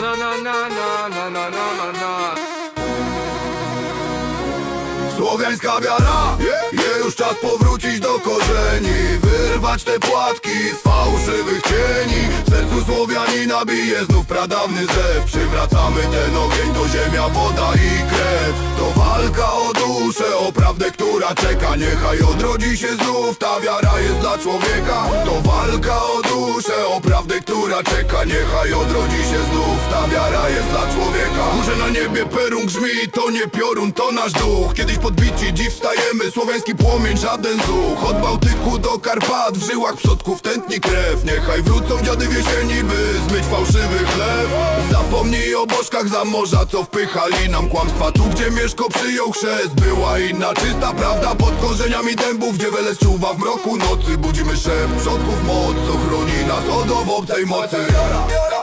na na na na na na na Słowiańska wiara, je już czas powrócić Wyrwać te płatki z fałszywych cieni. W sercu Słowianina bije znów pradawny zew. Przywracamy ten ogień, to ziemia, woda i krew. To walka o duszę, o prawdę, która czeka. Niechaj odrodzi się znów, ta wiara jest dla człowieka. To walka o duszę, o prawdę, która czeka. Niechaj odrodzi się znów, ta wiara jest dla człowieka. Górze na niebie perun grzmi, to nie piorun, to nasz duch. Kiedyś podbici, dziś wstajemy, słowiański płomień, żaden zuch. Od Bałtyku do Karpat, w żyłach przodków tętni krew. Niechaj wrócą dziady w jesieni, by zmyć fałszywy chleb Zapomnij o bożkach za morza, co wpychali nam kłamstwa. Tu, gdzie Mieszko przyjął chrzest, była inna czysta prawda. Pod korzeniami dębów, gdzie Weles czuwa w mroku nocy. Budzimy szept przodków moc, co chroni nas od obcej mocy.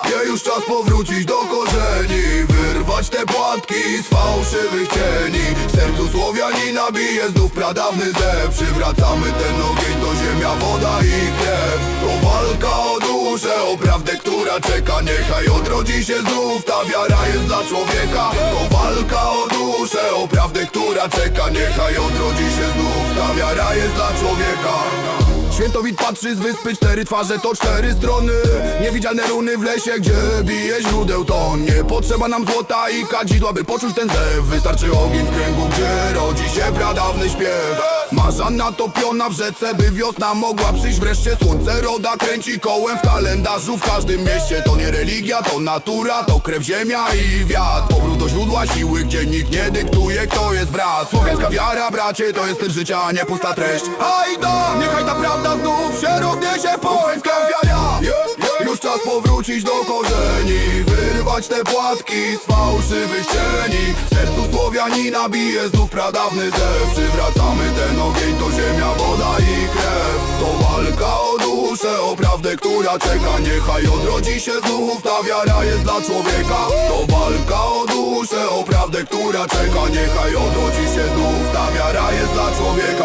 Je już czas powrócić do korzeni Wyrwać te płatki z fałszywych cieni. W sercu Słowianina bije znów pradawny zew. Przywracamy ten ogień, to ziemia, woda i krew. To walka o duszę, o prawdę, która czeka. Niechaj odrodzi się znów, ta wiara jest dla człowieka. To walka o duszę, o prawdę, która czeka. Niechaj odrodzi się znów, ta wiara jest dla człowieka Świętowit patrzy z wyspy, cztery twarze to cztery strony. Niewidzialne runy w lesie, gdzie bije źródeł ton Nie potrzeba nam złota i kadzidła, by poczuć ten zew. Wystarczy ogień w kręgu, gdzie rodzi się pradawny śpiew. Marzanna topiona w rzece, by wiosna mogła przyjść. Wreszcie Słońce roda kręci kołem w kalendarzu. W każdym mieście To nie religia, to natura, to krew, ziemia i wiatr. Powrót do źródła siły, gdzie nikt nie dyktuje, kto jest brat. Słowiańska wiara, bracie, to jest styl życia, a nie pusta treść czas powrócić do korzeni Wyrwać te płatki z fałszywych cieni. W sercu Słowianina bije znów pradawny zew. Przywracamy ten ogień, to ziemia, woda i krew. To walka o duszę, o prawdę, która czeka. Niechaj odrodzi się znów, ta wiara jest dla człowieka. To walka o duszę, o prawdę, która czeka. Niechaj odrodzi się znów, ta wiara jest dla człowieka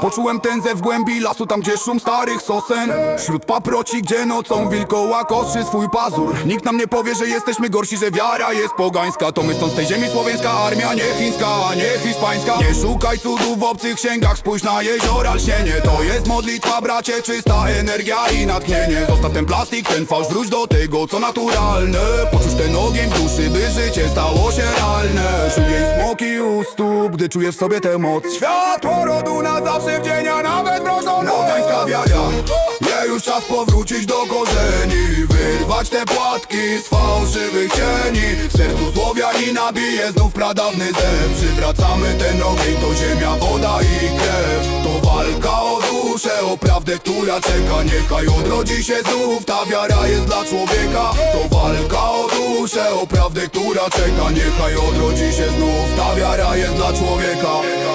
Poczułem zew w głębi lasu, tam gdzie szum starych sosen. Wśród paproci, gdzie nocą wilkoła kostrzy swój pazur. Nikt nam nie powie, że jesteśmy gorsi, że wiara jest pogańska. To my stąd z tej ziemi słowiańska armia, nie chińska, a nie hiszpańska. Nie szukaj cudów w obcych księgach, spójrz na jeziora lsienie To jest modlitwa, bracie, czysta energia i natchnienie. Zostaw ten plastik, ten fałsz, wróć do tego, co naturalne. Poczuć ten ogień w duszy, by życie stało się realne. Czuję smoki u stóp, gdy czuję w sobie tę moc. Światło rodu na zawsze w dzień, a nawet mrożą Mogańska wiara Nie już czas powrócić do korzeni. Wyrwać te płatki z fałszywych cieni. W sercu Słowianina bije znów pradawny zew. Przywracamy ten ogień, to ziemia, woda i krew. To walka o duszę, o prawdę, która czeka. Niechaj odrodzi się znów, ta wiara jest dla człowieka. To walka o duszę, o prawdę, która czeka. Niechaj odrodzi się znów, ta wiara jest dla człowieka